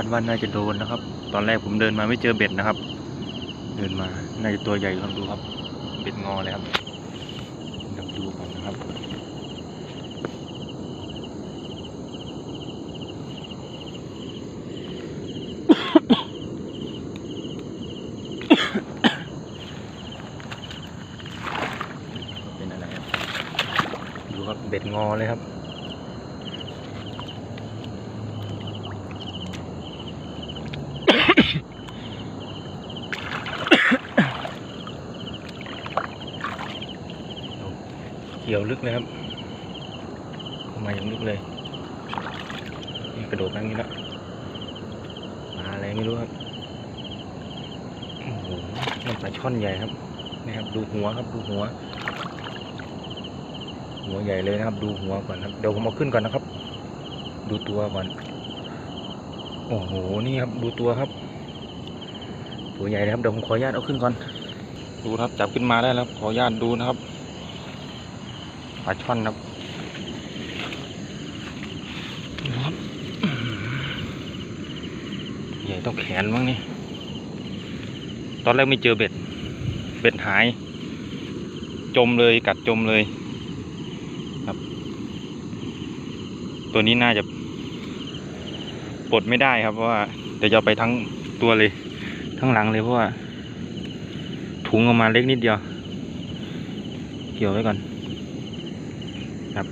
าดว่าน่าจะโดนนะครับ ตอนแรกผมเดินมาไม่เจอเบ็ดนะครับ เดินมา น่าจะตัวใหญ่ลองดูครับ เบ็ดงอเลยครับเดี๋ยวดูก่อนนะครับ เป็นอะไรครับ ดูครับ เบ็ดงอเลยครับ เกี่ยวลึกเลยครับเข้ามาอย่างลึกเลยนี่กระโดดนั่งนี้แล้วปลาอะไรไม่รู้ครับโอ้โหมันปลาช่อนใหญ่ครับนี่ครับ ดูหัวครับดูหัว หัวใหญ่เลยนะครับ ดูหัวก่อนครับเดี๋ยวผมเอาขึ้นก่อนนะครับ ดูตัวก่อน โอ้โห นี่ครับดูตัวครับ ตัวใหญ่เลยครับเดี๋ยวผมขออนุญาตเอาขึ้นก่อน ดูครับจับขึ้นมาได้แล้วขออนุญาตดูนะครับปลาช่อนครับครับใหญ่ต้องแขนมั้งนี่ ตอนแรกไม่เจอเบ็ด เบ็ดหาย จมเลยกัดจมเลย ครับ ตัวนี้น่าจะ ปลดไม่ได้ครับเพราะว่าเดี๋ยวจะไปทั้งตัวเลย ทั้งหลังเลยเพราะว่า ถุงออกมาเล็กนิดเดียว เกี่ยวไว้ก่อนครับ